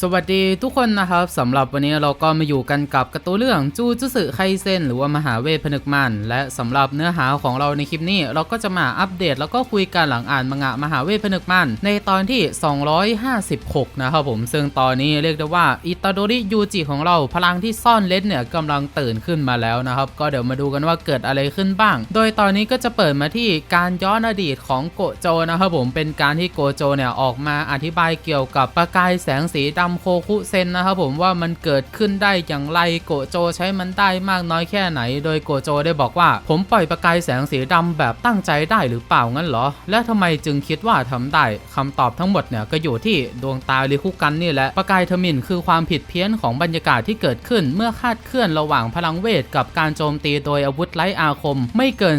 สวัสดีทุกคนนะครับสำหรับวันนี้เราก็มาอยู่กันกับกร์ตูนเรื่องจูจุสึไคเซนหรือว่ามหาเวทผนึกมัน และสำหรับเนื้อหาของเราในคลิปนี้ เราก็จะมาอัปเดต แล้วก็คุยกันหลังอ่านมังงะมหาเวทผนึกมัน ในตอนที่ 256 นะครับผมซึ่งตอนนี้เรียกได้ว่าอิตาโดริยูจิของเราพลังที่ซ่อนเล็ดเนี่ยกำลังตื่นขึ้นมาแล้วนะครับก็เดี๋ยวมาดูกันว่าเกิดอะไรขึ้นบ้าง โดยตอนนี้ก็จะเปิดมาที่การย้อนอดีตของโกโจนะครับผมเป็นการที่โกโจเนี่ยออกมาอธิบายเกี่ยวกับประกายแสงสีดำโคคุเซนนะครับผมว่ามันเกิดขึ้นได้อย่างไรโกโจใช้มันได้มากน้อยแค่ไหน โดยโกโจได้บอกว่า ผมปล่อยประกายแสงสีดำแบบตั้งใจได้หรือเปล่างั้นเหรอ และทำไมจึงคิดว่าทำได้คำตอบทั้งหมดเนี่ยก็อยู่ที่ดวงตาลิคุกันนี่แหละประกายทมินคือความผิดเพี้ยนของบรรยากาศที่เกิดขึ้น เมื่อคาดเคลื่อนระหว่างพลังเวท กับการโจมตีโดยอาวุธไร้อาคม ไม่เกิน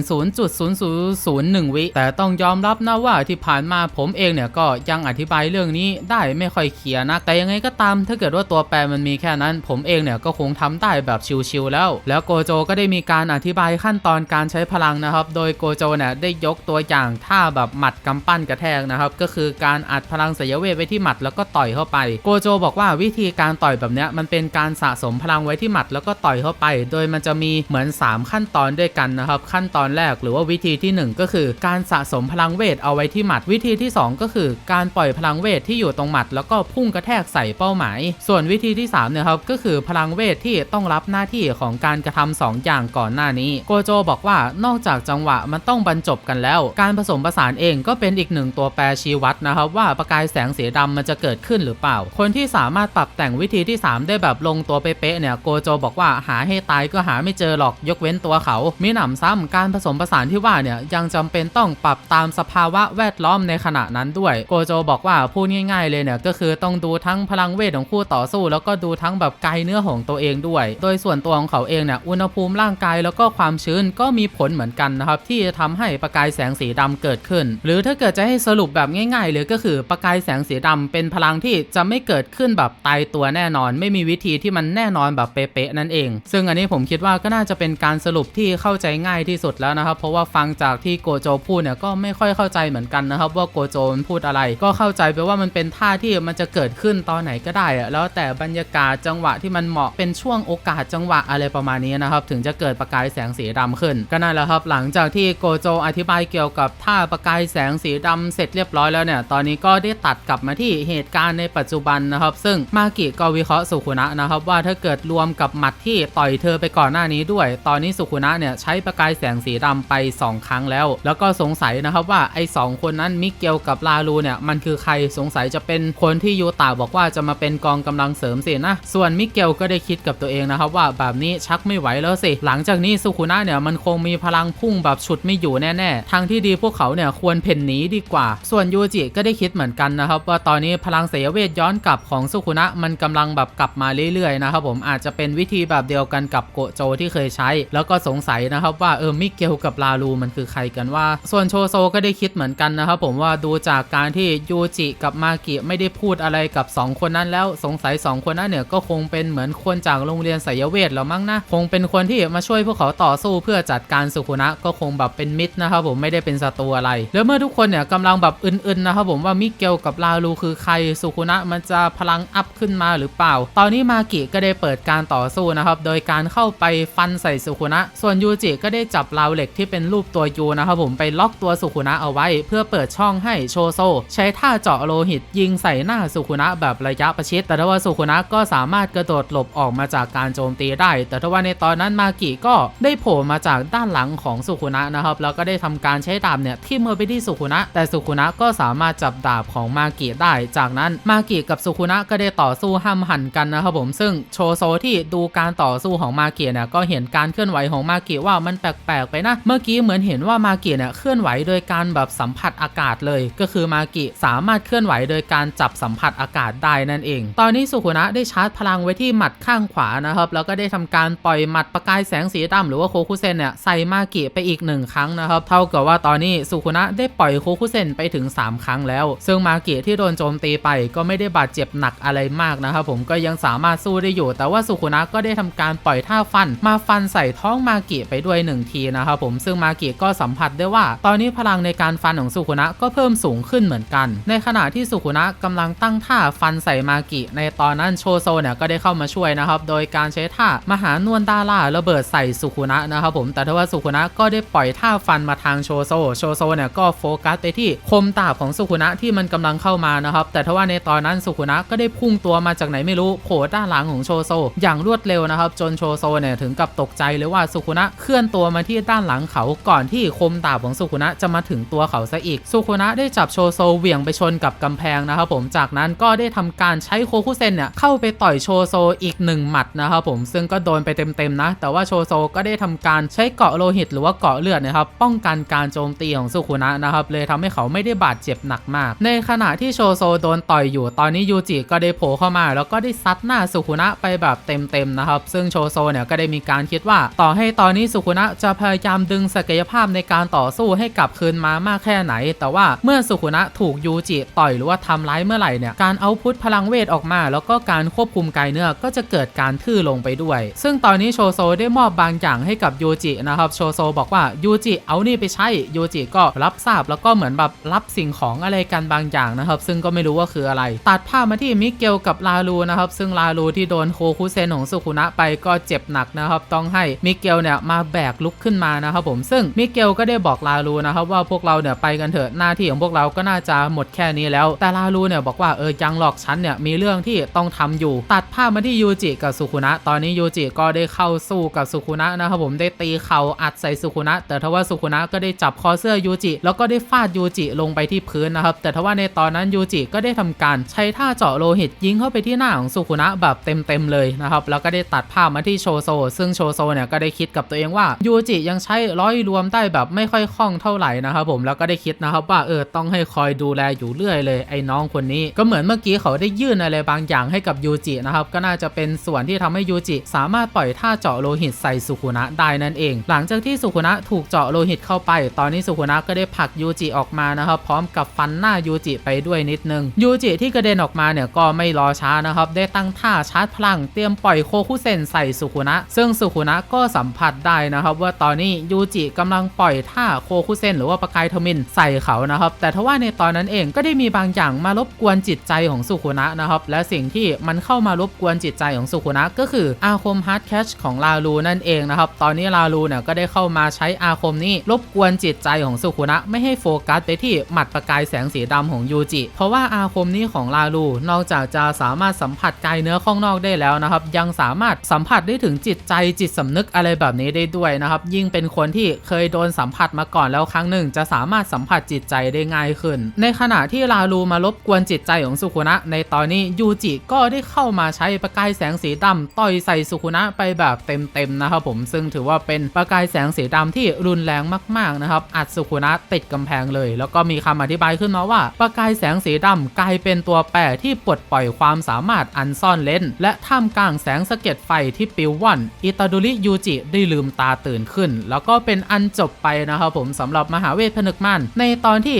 0.0001 วิ แต่ต้องยอมรับนะว่าที่ผ่านมาผมเองเนี่ยก็ยังอธิบายเรื่องนี้ได้ไม่ค่อยเคลียร์นักแต่ยังไงก็ตามถ้าเกิดว่าตัวแปรมันมีแค่นั้น ผมเองเนี่ยก็คงทำได้แบบชิวๆแล้ว แล้วโกโจก็ได้มีการอธิบายขั้นตอนการใช้พลังนะครับ โดยโกโจเนี่ยได้ยกตัวอย่างท่าแบบหมัดกำปั้นกระแทกนะครับ ก็คือการอัดพลังสยเวทไว้ที่หมัดแล้วก็ต่อยเข้าไป โกโจบอกว่าวิธีการต่อยแบบเนี้ยมันเป็นการสะสมพลังไว้ที่หมัดแล้วก็ต่อยเข้าไป โดยมันจะมีเหมือน 3 ขั้นตอนด้วยกันนะครับ ขั้นตอนแรกหรือว่าวิธีที่ 1 ก็คือการสะสมพลังเวทเอาไว้ที่หมัด วิธีที่ 2 ก็คือ การปล่อยพลังเวทที่อยู่ตรงหมัดแล้วก็พุ่งกระแทกใส่เป้าหมาย ส่วนวิธีที่3เนี่ยครับก็คือพลังเวทที่ต้องรับหน้าที่ของการกระทำสองอย่างก่อนหน้านี้ โกโจบอกว่านอกจากจังหวะมันต้องบรรจบกันแล้ว การผสมผสานเองก็เป็นอีกหนึ่งตัวแปรชี้วัดนะครับว่าประกายแสงสีดำมันจะเกิดขึ้นหรือเปล่า คนที่สามารถปรับแต่งวิธีที่ 3 ได้แบบลงตัวเป๊ะเนี่ยโกโจบอกว่าหาให้ตายก็หาไม่เจอหรอกยกเว้นตัวเขา มีหนำซ้ำการผสมผสานที่ว่าเนี่ยยังจำเป็นต้องปรับตามสภาวะแวดล้อมในขณะนั้นด้วย โกโจบอกว่าพูดง่าย ๆเลยเนี่ยก็คือต้องดูทั้งพลังเวทของคู่ต่อสู้ แล้วก็ดูทั้งแบบกายเนื้อของตัวเองด้วย โดยส่วนตัวของเขาเองเนี่ยอุณหภูมิร่างกายแล้วก็ความชื้นก็มีผลเหมือนกันนะครับที่จะทำให้ประกายแสงสีดำเกิดขึ้น หรือถ้าเกิดจะให้สรุปแบบง่ายๆเลยก็คือประกายแสงสีดำเป็นพลังที่จะไม่เกิดขึ้นแบบตายตัวแน่นอน ไม่มีวิธีที่มันแน่นอนแบบเป๊ะๆนั่นเอง ซึ่งอันนี้ผมคิดว่าก็น่าจะเป็นการสรุปที่เข้าใจง่ายที่สุดแล้วนะครับ เพราะว่าฟังจากที่โกโจพูดเนี่ยก็ไม่ค่อยเข้าใจเหมือนกันนะครับ ว่าโกโจมันพูดอะไร ก็เข้าใจไปว่ามันเป็นท่าที่มันจะเกิดขึ้นตอนไหนก็ได้อะแล้วแต่บรรยากาศจังหวะที่มันเหมาะเป็นช่วงโอกาสจังหวะอะไรประมาณนี้นะครับ ถึงจะเกิดประกายแสงสีดำขึ้น ก็นั่นแหละครับ หลังจากที่โกโจอธิบายเกี่ยวกับท่าประกายแสงสีดำเสร็จเรียบร้อยแล้วเนี่ย ตอนนี้ก็ได้ตัดกลับมาที่เหตุการณ์ในปัจจุบันนะครับ ซึ่งมากิก็วิเคราะห์สุขุนะนะครับ ว่าถ้าเกิดรวมกับหมัดที่ต่อยเธอไปก่อนหน้านี้ด้วย ตอนนี้สุขุนะเนี่ยใช้ประกายแสงสีดำไป 2 ครั้งแล้ว แล้วก็สงสัยนะครับว่าไอ้สองคนนั้นมิเกลกับลาลูเนี่ยมันคือใครสงสัยจะเป็นคนที่ยูตาบอกว่าจะมาเป็นกองกำลังเสริมสินะ ส่วนมิเกลก็ได้คิดกับตัวเองนะครับว่าแบบนี้ชักไม่ไหวแล้วสิ หลังจากนี้สุขุนะเนี่ยมันคงมีพลังพุ่งแบบฉุดไม่อยู่แน่ๆ ทางที่ดีพวกเขาเนี่ยควรเพ่นหนีดีกว่า ส่วนยูจิก็ได้คิดเหมือนกันนะครับว่าตอนนี้พลังเสยเวทย้อนกลับของสุขุนะมันกำลังแบบกลับมาเรื่อยๆนะครับผมอาจจะเป็นวิธีแบบเดียวกันกับโกโจที่เคยใช้ แล้วก็สงสัยนะครับว่าเออมิเกลกับลาลูมันคือใครกันว่า ส่วนโชโซก็ได้คิดเหมือนกันนะครับผมว่าดูจากการที่ยูจิกับมากิไม่ได้พูดอะไรกับ 2คนนั้นแล้วสงสัย 2 คนนั้นเนี่ยก็คงเป็นเหมือนคนจากโรงเรียนไสยเวทแล้วมั้งนะคงเป็นคนที่มาช่วยพวกเขาต่อสู้เพื่อจัดการสุขุนะก็คงแบบเป็นมิตรนะครับผมไม่ได้เป็นศัตรูอะไร แล้วเมื่อทุกคนเนี่ยกำลังแบบอึนๆนะครับผมว่ามิเกลกับลาลูคือใครสุขุนะมันจะพลังอัพขึ้นมาหรือเปล่า ตอนนี้มากิก็ได้เปิดการต่อสู้นะครับโดยการเข้าไปฟันใส่สุขุนะ ส่วนยูจิก็ได้จับราวเหล็กที่เป็นรูปตัวยูนะครับผมไปล็อกตัวสุขุนะเอาไว้ เพื่อเปิดช่องให้โชโซ ใช้ท่าเจาะโลหิตยิงใส่หน้าสุขุนะแบบระยะประชิด แต่ถ้าว่าสุขุนะก็สามารถกระโดดหลบออกมาจากการโจมตีได้ แต่ถ้าว่าในตอนนั้นมากิก็ได้โผล่มาจากด้านหลังของสุขุนะนะครับแล้วก็ได้ทำการใช้ดาบเนี่ยที่มือไปที่สุขุนะ แต่สุขุนะก็สามารถจับดาบของมากิได้ จากนั้นมากิกับสุขุนะก็ได้ต่อสู้ห้ามหันกันนะครับผมซึ่งโชโซที่ดูการต่อสู้ของมากิเนี่ยก็เห็นการเคลื่อนไหวของมากิว่ามันแปลกๆไปนะ เมื่อกี้เหมือนเห็นว่ามากิเนี่ยเคลื่อนไหวโดยการแบบสัมผัสอากาศเลย ก็คือมากิสามารถเคลื่อนไหวโดยการจับสัมผัสอากาศได้นั่นเอง ตอนนี้สุขุนะได้ชาร์จพลังไว้ที่หมัดข้างขวานะครับ แล้วก็ได้ทำการปล่อยหมัดประกายแสงสีดำหรือว่าโคคุเซนเนี่ยใส่มากิไปอีกหนึ่งครั้งนะครับ เท่ากับว่าตอนนี้สุขุนะได้ปล่อยโคคุเซนไปถึง 3 ครั้งแล้ว ซึ่งมากิที่โดนโจมตีไปก็ไม่ได้บาดเจ็บหนักอะไรมากนะครับผมก็ยังสามารถสู้ได้อยู่ แต่ว่าสุขุนะก็ได้ทำการปล่อยท่าฟัน มาฟันใส่ท้องมากิไปด้วยหนึ่งทีนะครับผมซึ่งมากิก็สัมผัสได้ว่า ตอนนี้พลังในการฟันของสุขุนะก็เพิ่มสูงขึ้นเหมือนกัน ในขณะที่สุขุนะกำลังตั้งท่าฟันใส่มากิในตอนนั้นโชโซเนี่ยก็ได้เข้ามาช่วยนะครับ โดยการใช้ท่ามหานวลดาราระเบิดใส่สุคุนะนะครับผมแต่ทว่าสุคุนะก็ได้ปล่อยท่าฟันมาทางโชโซโชโซเนี่ยก็โฟกัสไปที่คมดาบของสุคุนะที่มันกำลังเข้ามานะครับ แต่ทว่าในตอนนั้นสุคุนะก็ได้พุ่งตัวมาจากไหนไม่รู้โผล่ด้านหลังของโชโซอย่างรวดเร็วนะครับ จนโชโซเนี่ยถึงกับตกใจเลยว่าสุคุนะเคลื่อนตัวมาที่ด้านหลังเขาก่อนที่คมดาบของสุคุนะจะมาถึงตัวเขาซะอีกสุคุนะได้จับโชโซเหวี่ยงไปชนกับกำแพงนะครับผมจากนั้นก็ได้ทำการใช้โคคุเซนเนี่ยเข้าไปต่อยโชโซอีกหนึ่งหมัดนะครับผมซึ่งก็โดนไปเต็มๆนะ แต่ว่าโชโซก็ได้ทำการใช้เกาะโลหิต หรือว่าเกาะเลือดนะครับป้องกันการโจมตีของสุคุนะนะครับเลยทำให้เขาไม่ได้บาดเจ็บหนักมาก ในขณะที่โชโซโดนต่อยอยู่ ตอนนี้ยูจิก็ได้โผล่เข้ามา แล้วก็ได้ซัดหน้าสุคุนะไปแบบเต็มๆนะครับซึ่งโชโซเนี่ยก็ได้มีการคิดว่า ต่อให้ตอนนี้สุคุนะจะพยายามดึงศักยภาพในการต่อสู้ให้กลับคืนมามากแค่ไหน แต่ว่าเมื่อสุคุนะถูกยูจิต่อยหรือว่าทำร้ายเมื่อไหร่เนี่ยการเอาพุทพลังเวทออกมา แล้วก็การควบคุมกายเนื้อก็จะเกิดการทื่อลงไปด้วย ซึ่งตอนนี้โชโซได้มอบบางอย่างให้กับยูจินะครับโชโซบอกว่ายูจิเอานี่ไปใช้ยูจิก็รับทราบแล้วก็เหมือนแบบรับสิ่งของอะไรกันบางอย่างนะครับ ซึ่งก็ไม่รู้ว่าคืออะไร ตัดภาพมาที่มิเกลกับลาลูนะครับ ซึ่งลาลูที่โดนโคคุเซนของสุคุนะไปก็เจ็บหนักนะครับ ต้องให้มิเกลเนี่ยมาแบกลุกขึ้นมานะครับผมซึ่งมิเกลก็ได้บอกลาลูนะครับว่าพวกเราเนี่ยไปกันเถอะหน้าที่ของพวกเราก็น่าจะหมดแค่นี้แล้ว แต่ลาลูเนี่ยบอกว่าเออยังหรอกฉันเนี่ยมีเรื่องที่ต้องทำอยู่ ตัดภาพมาที่ยูจิกับสุคุนะ ตอนนี้ยูจิก็ได้เข้าสู้กับสุคุนะนะครับผมได้ตีเข่าอัดใส่สุคุนะ แต่ทว่าสุคุนะก็ได้จับคอเสื้อยูจิแล้วก็ได้ฟาดยูจิลงไปที่พื้นนะครับแต่ทว่าในตอนนั้นยูจิก็ได้ทำการใช้ท่าเจาะโลหิตยิงเข้าไปที่หน้าของสุคุนะแบบเต็มๆเลยนะครับแล้วก็ได้ตัดภาพมาที่โชโซ ซึ่งโชโซเนี่ยก็ได้คิดกับตัวเองว่ายูจิยังใช้ร้อยรวมได้แบบไม่ค่อยคล่องเท่าไหร่นะครับผมแล้วก็ได้คิดนะครับว่าเออต้องให้คอยดูแลอยู่เรื่อยเลยไอ้น้องคนนี้ก็เหมือนเมื่อกี้เขาได้ยื่นอะไรบางอย่างให้กับยูจินะครับก็น่าจะเป็นส่วนที่ทำให้ยูจิสามารถปล่อยท่าเจาะโลหิตใส่สุคุนะได้นั่นเอง หลังจากที่สุคุนะถูกเจาะโลหิตเข้าไป ตอนนี้สุคุนะก็ได้ผลักยูจิออกมานะครับพร้อมกับฟันหน้ายูจิไปด้วยนิดนึงยูจิที่กระเด็นออกมาเนี่ยก็ไม่รอช้านะครับได้ตั้งท่าชาร์จพลังเตรียมปล่อยโคคุเซนใส่สุคุนะ ซึ่งสุคุนะก็สัมผัสได้นะครับว่าตอนนี้ยูจิกำลังปล่อยท่าโคคุเซนหรือว่าประกายทมินใส่เขานะครับแต่ทว่าในตอนนั้นเองก็ได้มีบางอย่างมารบกวนจิตใจของสุคุนะนะครับ และสิ่งที่มันเข้ามารบกวนจิตใจของสุคุนะก็คืออาคมฮาร์ดแคชของลาลูนั่นเองนะครับ ตอนนี้ลาลูเนี่ยก็ได้เข้ามาใช้อาคมนี้รบกวนจิตใจของสุคุนะไม่ให้โฟกัสไปที่หมัดประกายแสงสีดำของยูจิ เพราะว่าอาคมนี้ของลาลูนอกจากจะสามารถสัมผัสกายเนื้อข้างนอกได้แล้วนะครับ ยังสามารถสัมผัสได้ถึงจิตใจจิตสำนึกอะไรแบบนี้ได้ด้วยนะครับ ยิ่งเป็นคนที่เคยโดนสัมผัสมาก่อนแล้วครั้งหนึ่ง จะสามารถสัมผัสจิตใจได้ง่ายขึ้น ในขณะที่ลาลูมารบกวนจิตใจของสุคุนะในในตอนนี้ยูจิก็ได้เข้ามาใช้ประกายแสงสีดำต่อยใส่สุคุนะไปแบบเต็มๆนะครับผมซึ่งถือว่าเป็นประกายแสงสีดำที่รุนแรงมากๆนะครับอัดสุคุนะติดกำแพงเลย แล้วก็มีคำอธิบายขึ้นมาว่า ประกายแสงสีดำกลายเป็นตัวแปรที่ปลดปล่อยความสามารถอันซ่อนเล้น และท่ามกลางแสงสะเก็ดไฟที่ปิวว่อนอิตาดุริยูจิได้ลืมตาตื่นขึ้น แล้วก็เป็นอันจบไปนะครับผมสำหรับมหาเวทผนึกมันในตอนที่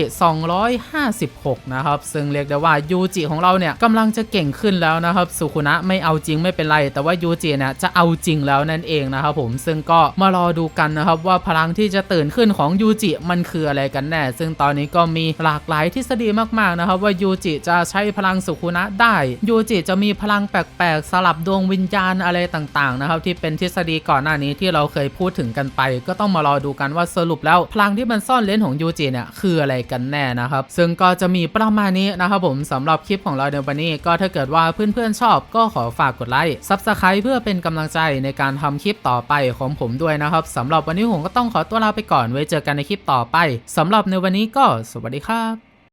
256 นะครับซึ่งเรียกได้ว่ายูจิของเราเนี่ยกำลังจะเก่งขึ้นแล้วนะครับสุคุนะไม่เอาจริงไม่เป็นไร แต่ว่ายูจิเนี่ยจะเอาจริงแล้วนั่นเองนะครับผมซึ่งก็มารอดูกันนะครับว่าพลังที่จะตื่นขึ้นของยูจิมันคืออะไรกันแน่ ซึ่งตอนนี้ก็มีหลากหลายทฤษฎีมากๆนะครับว่ายูจิจะใช้พลังสุคุนะได้ยูจิจะมีพลังแปลกๆสลับดวงวิญญาณอะไรต่างๆนะครับที่เป็นทฤษฎีก่อนหน้านี้ที่เราเคยพูดถึงกันไป ก็ต้องมารอดูกันว่าสรุปแล้วพลังที่มันซ่อนเล้นของยูจิเนี่ยคืออะไรกันแน่นะครับซึ่งก็จะมีประมาณนี้นะครับผมสำหรับคลิปของเราในวันนี้ก็ถ้าเกิดว่าเพื่อนๆชอบก็ขอฝากกดไลค์ซับสไคร b ์เพื่อเป็นกำลังใจในการทำคลิปต่อไปของผมด้วยนะครับสำหรับวันนี้ผมก็ต้องขอตัวลาไปก่อนไว้เจอกันในคลิปต่อไปสำหรับในวันนี้ก็สวัสดีครับ